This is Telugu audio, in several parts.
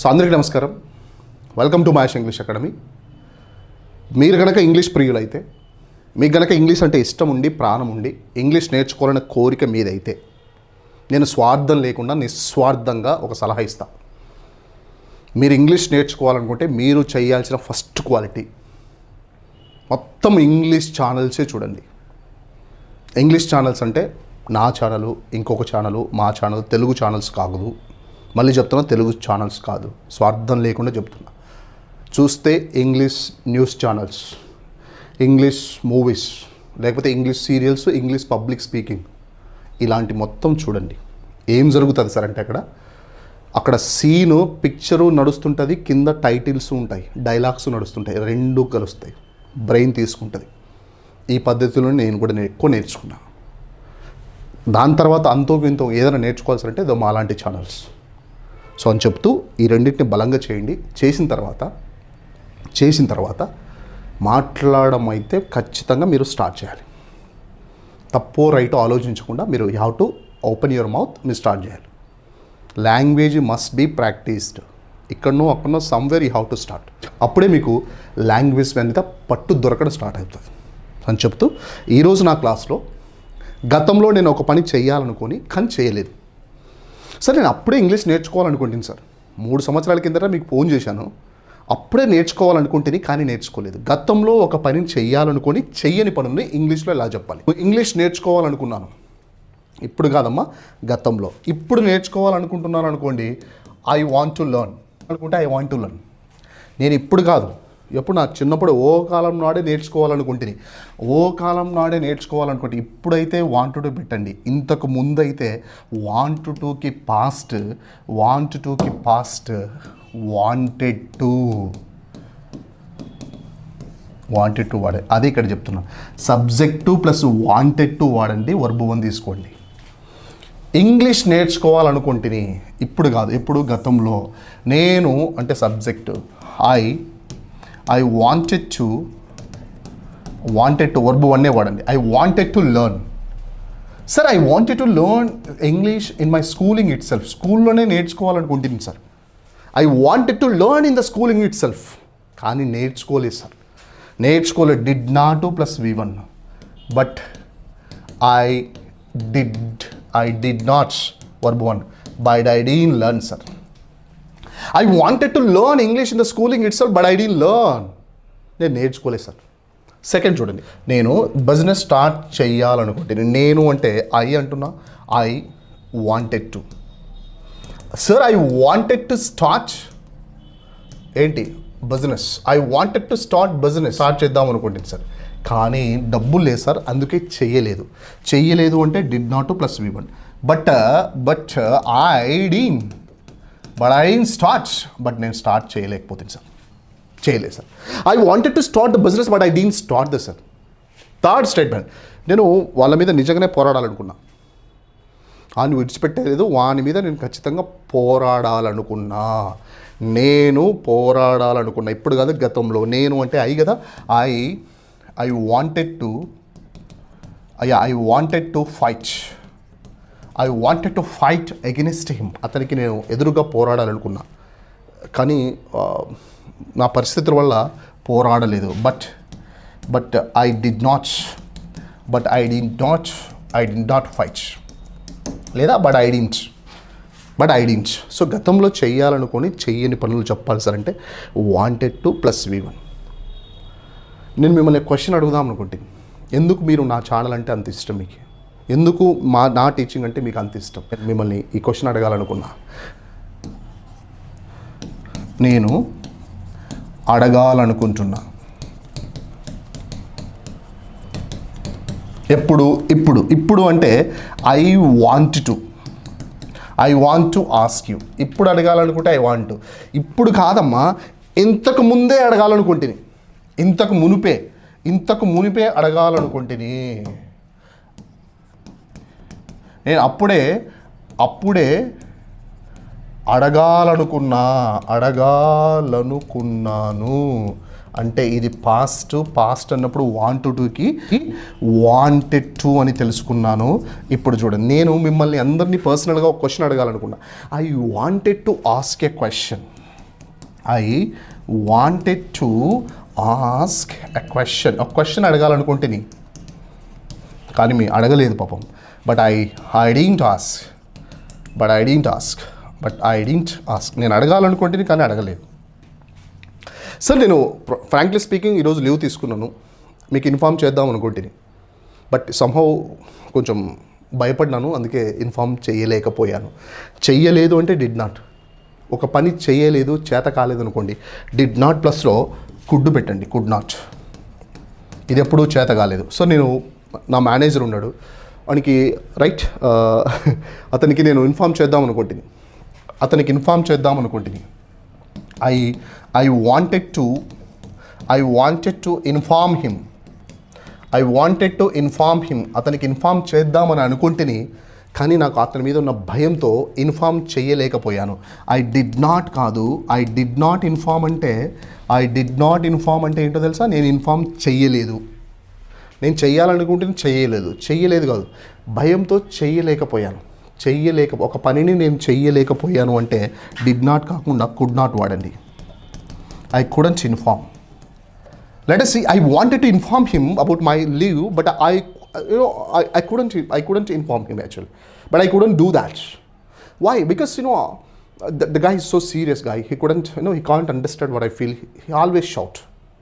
సో అందరికీ నమస్కారం. Welcome to mash English academy మీరు కనుక ఇంగ్లీష్ ప్రియులైతే మీకు కనుక ఇంగ్లీష్ అంటే ఇష్టం ఉండి ప్రాణం ఉండి ఇంగ్లీష్ నేర్చుకోవాలనే కోరిక మీదైతే నేను స్వార్థం లేకుండా నిస్వార్థంగా ఒక సలహా ఇస్తా. మీరు ఇంగ్లీష్ నేర్చుకోవాలనుకుంటే మీరు చేయాల్సిన ఫస్ట్ క్వాలిటీ మొత్తం ఇంగ్లీష్ ఛానల్సే చూడండి. ఇంగ్లీష్ ఛానల్స్ అంటే నా ఛానలు ఇంకొక ఛానలు మా ఛానల్ తెలుగు ఛానల్స్ కాదు మళ్ళీ చెప్తున్నా తెలుగు ఛానల్స్ కాదు. స్వార్థం లేకుండా చెప్తున్నా. చూస్తే English news channels English movies లేకపోతే English serials English public speaking ఇలాంటి మొత్తం చూడండి. ఏం జరుగుతుంది సార్ అంటే అక్కడ? అక్కడ సీను పిక్చరు నడుస్తుంటుంది కింద టైటిల్స్ ఉంటాయి డైలాగ్స్ నడుస్తుంటాయి రెండు కలుస్తాయి. బ్రెయిన్ తీసుకుంటుంది. ఈ పద్ధతిలో నేను కూడా ఎక్కువ నేర్చుకున్నాను దాని తర్వాత అంతో ఇంతో ఏదైనా నేర్చుకోవాల్సి అంటే ఇదో మాలాంటి ఛానల్స్ సో అని చెప్తూ ఈ రెండింటిని బలంగా చేయండి. చేసిన తర్వాత చేసిన తర్వాత మాట్లాడడం అయితే ఖచ్చితంగా మీరు స్టార్ట్ చేయాలి. తప్పో రైటో ఆలోచించకుండా మీరు you have to open your mouth మీరు స్టార్ట్ చేయాలి. Language must be practised. ఇక్కడనో అక్కడనో somewhere you have to start. అప్పుడే మీకు లాంగ్వేజ్ మీద పట్టు దొరకడం స్టార్ట్ అవుతుంది. అని చెప్తూ ఈరోజు నా క్లాస్లో గతంలో నేను ఒక పని చేయాలనుకొని కానీ చేయలేదు. సార్ నేను అప్పుడే ఇంగ్లీష్ నేర్చుకోవాలనుకుంటుంది సార్. మూడు సంవత్సరాల కిందట మీకు ఫోన్ చేశాను. అప్పుడే నేర్చుకోవాలనుకుంటేనే కానీ నేర్చుకోలేదు. గతంలో ఒక పనిని చెయ్యాలనుకొని చెయ్యని పనుల్ని ఇంగ్లీష్లో ఎలా చెప్పాలి? ఇంగ్లీష్ నేర్చుకోవాలనుకున్నాను. ఇప్పుడు కాదమ్మా గతంలో. ఇప్పుడు నేర్చుకోవాలనుకుంటున్నాను అనుకోండి ఐ వాంట్ టు లెర్న్ అనుకుంటే ఐ వాంట్ టు లెర్న్ నేను ఇప్పుడు కాదు ఎప్పుడు నా చిన్నప్పుడు ఓ కాలం నాడే నేర్చుకోవాలనుకుంటుంది ఓ కాలం నాడే నేర్చుకోవాలనుకుంటే ఇప్పుడైతే వాంట్ టు పెట్టండి. ఇంతకు ముందైతే వాంట్ టూకి పాస్ట్ వాంట్ టూకి past wanted to wanted to వాడే. అదే ఇక్కడ చెప్తున్నా. సబ్జెక్టు ప్లస్ వాంటెడ్ టు వాడండి వర్బు వన్ తీసుకోండి. ఇంగ్లీష్ నేర్చుకోవాలనుకుంటుని. ఇప్పుడు కాదు ఇప్పుడు గతంలో. నేను అంటే subject I I wanted to wanted to verb వన్నే వాడండి I wanted to learn sir I wanted to learn English in my schooling itself స్కూల్లోనే నేర్చుకోవాలనుకుంటుంది sir I wanted to learn in the schooling itself కానీ నేర్చుకోలేదు సార్ నేర్చుకోలేదు. Did not plus V one but I did I did not verb one by died didn't learn sir I wanted to learn English in the schooling itself but I didn't learn నేను నేర్చుకోలేదు సార్. సెకండ్ చూడండి. నేను బిజినెస్ స్టార్ట్ చేయాలనుకుంటే నేను అంటే ఐ అంటున్నా I wanted to sir I wanted to start ఏంటి? Business I wanted to start business start చేద్దాం అనుకుంటుంది సార్. కానీ డబ్బులు లేదు సార్ అందుకే చెయ్యలేదు చెయ్యలేదు అంటే did not plus V one but but I didn't but I start but నేను స్టార్ట్ చేయలేకపోతుంది సార్ చేయలేదు sir I wanted to start the business but I didn't start the sir third statement నేను వాళ్ళ మీద నిజంగానే పోరాడాలనుకున్నా. వాడిని విడిచిపెట్టలేదు. వాని మీద నేను ఖచ్చితంగా పోరాడాలనుకున్నా. నేను పోరాడాలనుకున్నా. ఇప్పుడు కాదు గతంలో. నేను అంటే ఐ కదా ఐ ఐ వాంటెడ్ టు అయ్యా I wanted to fight I wanted to fight against him అతనికి నేను ఎదురుగా పోరాడాలనుకున్నా. కానీ నా పరిస్థితుల వల్ల పోరాడలేదు. But but I did not but I did not I did not fight లేదా but I didn't but I didn't so గతంలో చేయాలనుకొని చెయ్యని పనులు చెప్పాలి సార్ అంటే wanted to plus V one నేను మిమ్మల్ని క్వశ్చన్ అడుగుదాం అనుకుంటుంది ఎందుకు మీరు నా ఛానల్ అంటే అంత ఇష్టం మీకు? ఎందుకు మా నా టీచింగ్ అంటే మీకు అంత ఇష్టం? మిమ్మల్ని ఈ క్వశ్చన్ అడగాలనుకున్నా. నేను అడగాలనుకుంటున్నా. ఎప్పుడు ఇప్పుడు ఇప్పుడు అంటే I want to I want to ask you ఇప్పుడు అడగాలనుకుంటే ఐ వాంట్ ఇప్పుడు కాదమ్మా ఇంతకు ముందే అడగాలనుకుంటుని. ఇంతకు మునిపే ఇంతకు మునిపే అడగాలనుకుంటుని. నేను అప్పుడే అప్పుడే అడగాలనుకున్నా అడగాలనుకున్నాను. అంటే ఇది పాస్ట్ పాస్ట్ అన్నప్పుడు వాంట్ టూకి వాంటెడ్ టు అని తెలుసుకున్నాను. ఇప్పుడు చూడండి నేను మిమ్మల్ని అందరినీ పర్సనల్గా ఒక question అడగాలనుకున్నా. I wanted to ask a question I wanted to ask a question ఒక క్వశ్చన్ అడగాలనుకుంటేని కానీ మీ అడగలేదు పాపం. But I I didn't ask but I didn't ask but I didn't ask నేను అడగాలనుకుంటే కానీ అడగలేదు. సార్ నేను ఫ్రాంక్లీ స్పీకింగ్ ఈరోజు లీవ్ తీసుకున్నాను. మీకు ఇన్ఫామ్ చేద్దాం అనుకుంటుంది బట్ సంహౌ కొంచెం భయపడినాను అందుకే ఇన్ఫామ్ చేయలేకపోయాను. చెయ్యలేదు అంటే డిడ్ నాట్ ఒక పని చేయలేదు చేత కాలేదు అనుకోండి. డిడ్ నాట్ ప్లస్లో కుడ్డు పెట్టండి. కుడ్ నాట్ ఇది ఎప్పుడూ చేత కాలేదు. సో నేను నా మేనేజర్ ఉన్నాడు. వానికి రైట్ అతనికి నేను ఇన్ఫామ్ చేద్దాం అనుకుంటుంది అతనికి ఇన్ఫామ్ చేద్దాం అనుకుంటుంది I I wanted to I wanted to inform him. I wanted to inform him. అతనికి ఇన్ఫార్మ్ చేద్దామని అనుకుంటుని కానీ నాకు అతని మీద ఉన్న భయంతో ఇన్ఫార్మ్ చేయలేకపోయాను. ఐ డిడ్ నాట్ కాదు ఐ డిడ్ నాట్ ఇన్ఫామ్ అంటే ఐ డిడ్ నాట్ ఇన్ఫామ్ అంటే ఏంటో తెలుసా? నేను ఇన్ఫామ్ చేయలేదు. నేను చేయాలనుకుంటే చేయలేదు చెయ్యలేదు కాదు. భయంతో చెయ్యలేకపోయాను. చెయ్యలేక ఒక పనిని నేను చెయ్యలేకపోయాను అంటే డిడ్ నాట్ కాకుండా కుడ్ నాట్ వాడండి. I couldn't inform let see I wanted to inform him about my leave but I you know I couldn't I couldn't inform him actually but I couldn't do that why because you know the guy is so serious guy he couldn't no he can't understand what I feel he always shout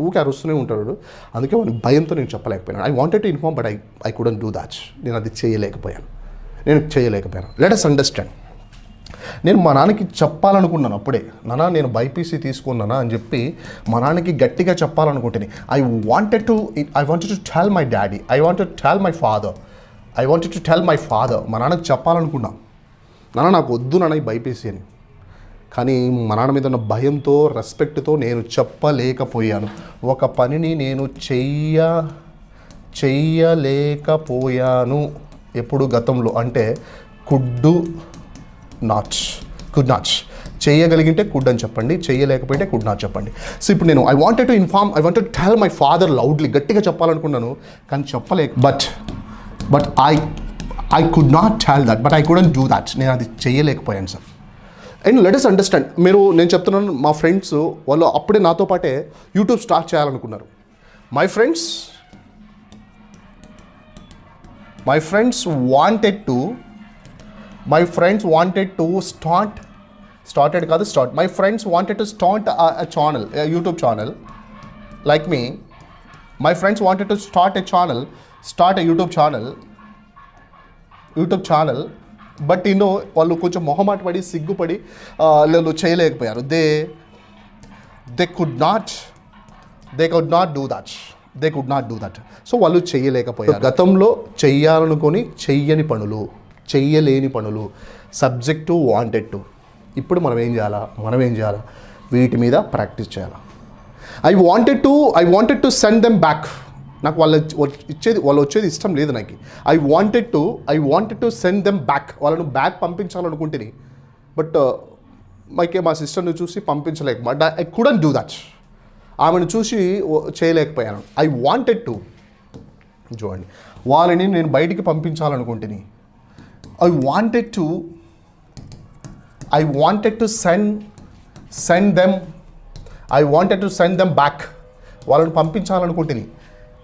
ఊకే అరుస్తూనే ఉంటాడు అందుకే వాని భయంతో నేను చెప్పలేకపోయాను I wanted to inform but I I couldn't do that నేను అది చేయలేకపోయాను. నేను చేయలేకపోయాను. లెట్ అస్ అండర్స్టాండ్ నేను మా నాన్నకి చెప్పాలనుకున్నాను అప్పుడే. నాన్న నేను బైపీసీ తీసుకున్నానా? అని చెప్పి మా నాన్నకి గట్టిగా చెప్పాలనుకుంటే I wanted to I wanted to tell my daddy I wanted to tell my father I wanted to tell my father మా నాన్నకి చెప్పాలనుకున్నా. నాన్న నాకు వద్దు నాన్న ఈ బైపీసీ అని. కానీ మా నాన్న మీద ఉన్న భయంతో రెస్పెక్ట్తో నేను చెప్పలేకపోయాను. ఒక పనిని నేను చెయ్య చెయ్యలేకపోయాను ఎప్పుడు గతంలో. అంటే కుడ్డు నాచ్ కుడ్ నాట్ చేయగలిగింటే కుడ్ అని చెప్పండి చేయలేకపోతే కుడ్ నాట్ చెప్పండి. సో ఇప్పుడు నేను I wanted to inform I wanted to tell my father loudly గట్టిగా చెప్పాలనుకున్నాను కానీ చెప్పలేక but but I I could not tell that but I couldn't do that నేను అది చేయలేకపోయాను sir and let us understand మీరు నేను చెప్తున్నాను మా ఫ్రెండ్స్ వాళ్ళు అప్పుడే నాతో పాటే యూట్యూబ్ స్టార్ట్ చేయాలనుకున్నారు. My friends my friends wanted to my friends wanted to start started కాదు start my friends wanted to start channel YouTube channel like me my friends wanted to start a channel start a YouTube channel YouTube channel but ఇన్నో వాళ్ళు కొంచెం మొహమాట పడి సిగ్గుపడి వాళ్ళు చేయలేకపోయారు. They they could not they could not do that they could not do that so వాళ్ళు చేయలేకపోయారు. గతంలో చెయ్యాలనుకొని చెయ్యని పనులు చెయ్యలేని పనులు సబ్జెక్ట్ టు వాంటెడ్ టు ఇప్పుడు మనం ఏం చేయాలా? మనం ఏం చేయాలా? వీటి మీద ప్రాక్టీస్ చేయాలా. I wanted to I wanted to send them back నాకు వాళ్ళ ఇచ్చేది వాళ్ళు వచ్చేది ఇష్టం లేదు నాకు. I wanted to I wanted to send them back వాళ్ళను బ్యాక్ పంపించాలనుకుంటేని. బట్ uh, మైకే మా సిస్టర్ని చూసి పంపించలేక but I couldn't do that ఆమెను చూసి చేయలేకపోయాను. ఐ వాంటెడ్ టు చూడండి. వాళ్ళని నేను బయటికి పంపించాలనుకుంటుని. I wanted to I wanted to send send them I wanted to send them back వాళ్ళని పంపించాలనుకుంటుని.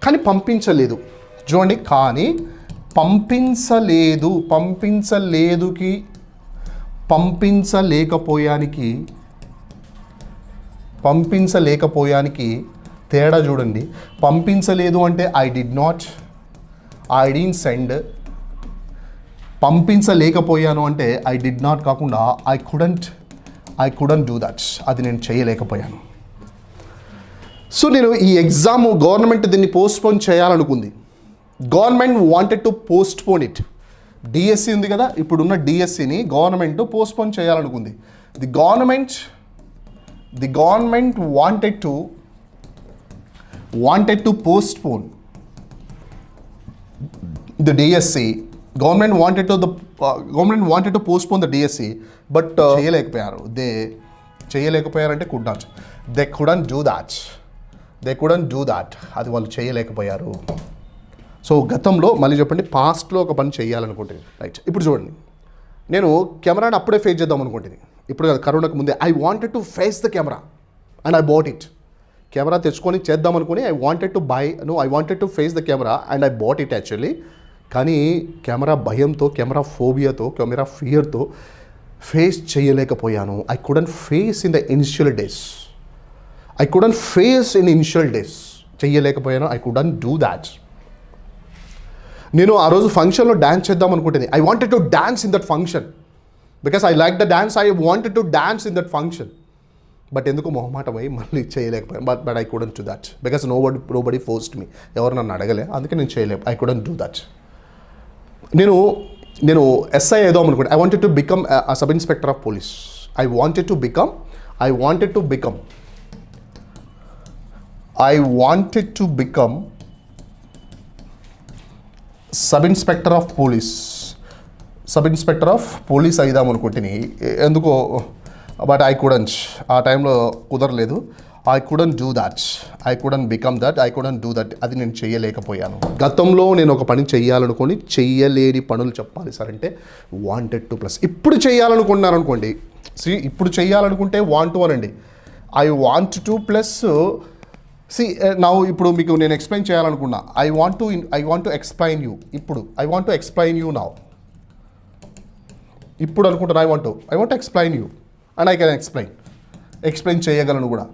కానీ పంపించలేదు. చూడండి కానీ పంపించలేదు పంపించలేదుకి పంపించలేకపోయానికి పంపించలేకపోయానికి తేడా చూడండి. పంపించలేదు అంటే I did not I didn't send పంపించలేకపోయాను అంటే ఐ డిడ్ నాట్ కాకుండా I couldn't I couldn't do that అది నేను చేయలేకపోయాను. సో నేను ఈ ఎగ్జామ్ గవర్నమెంట్ దీన్ని postpone చేయాలనుకుంది. Government wanted to postpone it DSC ఉంది కదా ఇప్పుడున్న డిఎస్సిని government postpone చేయాలనుకుంది. The government the government wanted to wanted to postpone government wanted to the uh, government wanted to postpone the DSC, but uh, చేయలేకపోయారు. They చేయలేకపోయారంటే could not. They couldn't do that they couldn't do that అది వాళ్ళు చేయలేకపోయారు. సో గతంలో మళ్ళీ చెప్పండి పాస్ట్లో ఒక పని చేయాలనుకుంటుంది. రైట్ ఇప్పుడు చూడండి. నేను కెమెరాని అప్పుడే ఫేస్ చేద్దాం అనుకుంటుంది. ఇప్పుడు కాదు కరోనాకు ముందే. I wanted to face the camera and I bought it camera తెచ్చుకొని చేద్దాం అనుకుని I wanted to buy no I wanted to face the camera and I bought it actually కానీ కెమెరా భయంతో కెమెరా ఫోబియాతో కెమెరా ఫియర్తో ఫేస్ చేయలేకపోయాను. I couldn't face in the initial days I couldn't face in initial days చెయ్యలేకపోయాను. I couldn't do that నేను ఆ రోజు ఫంక్షన్లో డ్యాన్స్ చేద్దాం అనుకుంటుంది. I wanted to dance in that function because I like the dance I wanted to dance in that function but ఎందుకు మొహమాటం అయ్యి మళ్ళీ చేయలేకపోయాను? But but I couldn't to that because nobody nobody forced me ఎవరు నన్ను అడగలే? అందుకే నేను చేయలేము ఐ కుడన్ డూ దట్ నేను నేను ఎస్ఐ ఏదో అనుకుంటే. I wanted to become sub inspector of police I wanted to become I wanted to become I wanted to become sub inspector of police sub inspector of police అయిదాం అనుకుంటుని. ఎందుకో? బట్ ఐ కుడన్ ఆ టైంలో కుదరలేదు. I couldn't do that I couldn't become that I couldn't do that అది నేను చేయలేకపోయాను. గతంలో నేను ఒక పని చేయాలనుకొని చెయ్యలేని పనులు చెప్పాలి సార్ అంటే వాంటెడ్ టు ప్లస్ ఇప్పుడు చేయాలనుకున్నాను అనుకోండి. సి ఇప్పుడు చేయాలనుకుంటే వాంట్ టు అనండి. I want to plus see నా ఇప్పుడు మీకు నేను ఎక్స్ప్లెయిన్ చేయాలనుకున్నా. I want to I want to explain you ఇప్పుడు I want to explain you నా ఇప్పుడు అనుకుంటున్నా I want to I want explain you and I can explain explain చేయగలను కూడా.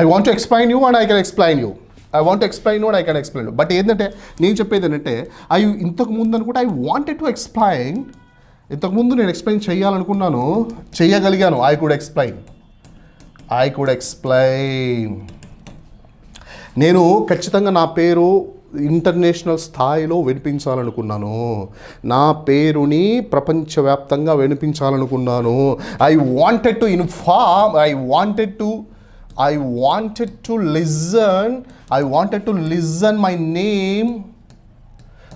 I want to explain you and I can explain you I want explain you and I can explain but ఏంటంటే నేను చెప్పేది ఏంటంటే ఐ ఇంతకు ముందు అనుకుంటే ఐ వాంటెడ్ టు ఎక్స్ప్లెయిన్ ఇంతకుముందు నేను ఎక్స్ప్లెయిన్ చేయాలనుకున్నాను చేయగలిగాను I could explain I could explain నేను ఖచ్చితంగా నా పేరు ఇంటర్నేషనల్ స్థాయిలో వినిపించాలనుకున్నాను. నా పేరుని ప్రపంచవ్యాప్తంగా వినిపించాలనుకున్నాను. I wanted to inform I wanted to I wanted to listen I wanted to listen my name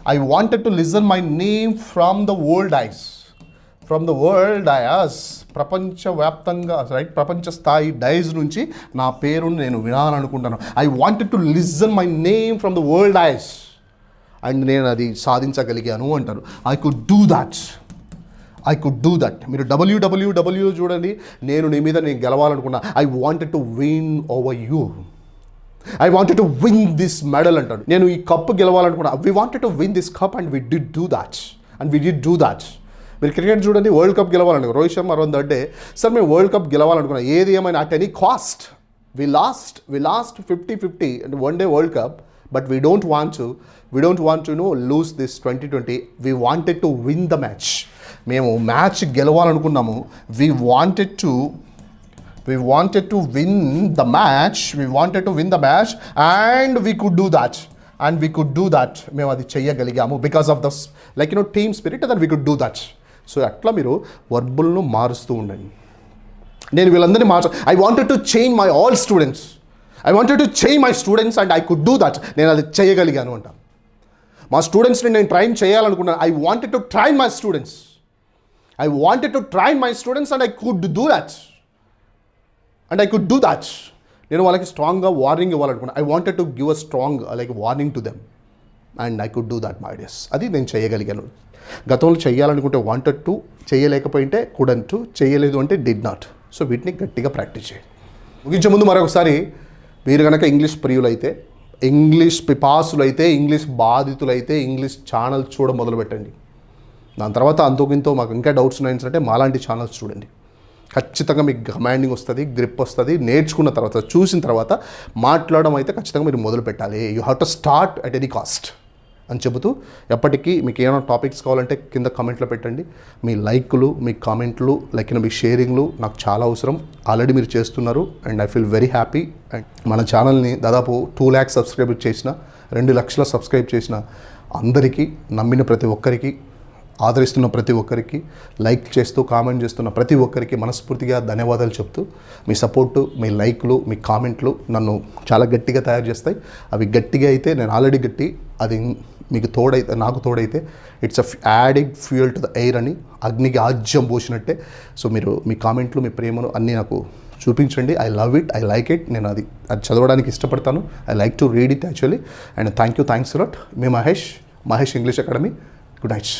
I wanted to listen my name from the world eyes from the world eyes ప్రపంచవ్యాప్తంగా రైట్ ప్రపంచ స్థాయి డైస్ నుంచి నా పేరును నేను వినాలనుకుంటాను. I wanted to listen my name from the world eyes and నేను అది సాధించగలిగాను అంటారు. I could do that I could do that మీరు డబ్ల్యూడబ్ల్యూడబ్ల్యూ చూడండి. నేను నీ మీద నేను గెలవాలనుకున్నా. I wanted to win over you I wanted to win this medal అంటాడు. నేను ఈ cup గెలవాలనుకున్నా. We wanted to win this cup and we did do that and we did do that మీరు క్రికెట్ చూడండి world cup గెలవాలనుకో Rohit Sharma around that day sir మేము వరల్డ్ కప్ గెలవాలనుకున్నాం. ఏది ఏమైనా at any cost we lost we lost fifty fifty and one day world cup but we don't want to we don't want to no lose this twenty twenty we wanted to win the match మేము match గెలవాలనుకున్నాము. We wanted to we wanted to win the match we wanted to win the match and we could do that and we could do that మేము అది చెయ్యగలిగాము because of the like you know team spirit that we could do that so అట్లా మీరు వర్బుల్ను మారుస్తూ ఉండండి. నేను వీళ్ళందరినీ మార్చ I wanted to change my all students I wanted to change my students and I could do that నేను అది చేయగలిగాను అంట. మా స్టూడెంట్స్ని నేను ట్రైన్ చేయాలనుకున్నాను. I wanted to train my students I wanted to train my students and I could do that and I could do that నేను వాళ్ళకి స్ట్రాంగ్గా warning ఇవ్వాలనుకున్నాను. I wanted to give a strong like warning to them and I could do that my ideas. అది నేను చేయగలిగాను. గతంలో చేయాలనుకుంటే వాంటెడ్ టు చేయలేకపోయింటే కుడన్ టు చేయలేదు అంటే డిడ్ నాట్ సో వీటిని గట్టిగా ప్రాక్టీస్ చేయండి ముగించే ముందు మరొకసారి మీరు కనుక ఇంగ్లీష్ ప్రియులైతే ఇంగ్లీష్ పిపాసులు అయితే ఇంగ్లీష్ బాధితులైతే ఇంగ్లీష్ ఛానల్ చూడ మొదలుపెట్టండి. దాని తర్వాత అంతోకింతో మాకు ఇంకా డౌట్స్ ఉన్నాయంటే మాలాంటి ఛానల్స్ చూడండి. ఖచ్చితంగా మీకు కమాండింగ్ వస్తుంది గ్రిప్ వస్తుంది నేర్చుకున్న తర్వాత చూసిన తర్వాత మాట్లాడడం అయితే ఖచ్చితంగా మీరు మొదలు పెట్టాలి. You have to start at any cost అని చెబుతూ ఎప్పటికీ మీకు ఏమైనా టాపిక్స్ కావాలంటే కింద కామెంట్లో పెట్టండి. మీ లైక్లు మీ కామెంట్లు లైక్ మీ షేరింగ్లు నాకు చాలా అవసరం. ఆల్రెడీ మీరు చేస్తున్నారు and I feel very happy and మన ఛానల్ని దాదాపు టూ ల్యాక్స్ సబ్స్క్రైబ్ చేసిన రెండు లక్షల సబ్స్క్రైబ్ చేసిన అందరికీ నమ్మిన ప్రతి ఒక్కరికి ఆదరిస్తున్న ప్రతి ఒక్కరికి లైక్ చేస్తూ కామెంట్ చేస్తున్న ప్రతి ఒక్కరికి మనస్ఫూర్తిగా ధన్యవాదాలు చెప్తూ మీ సపోర్టు మీ లైక్లు మీ కామెంట్లు నన్ను చాలా గట్టిగా తయారు చేస్తాయి. అవి గట్టిగా అయితే నేను ఆల్రెడీ గట్టి అది మీకు తోడైతే నాకు తోడైతే it's a added fuel to the air అని అగ్నికి ఆజ్యం పోసినట్టే. సో మీరు మీ కామెంట్లు మీ ప్రేమను అన్నీ నాకు చూపించండి. I love it I like it నేను అది అది చదవడానికి ఇష్టపడతాను. I like to read it actually and thank you thanks lot me Mahesh Mahesh English academy good nights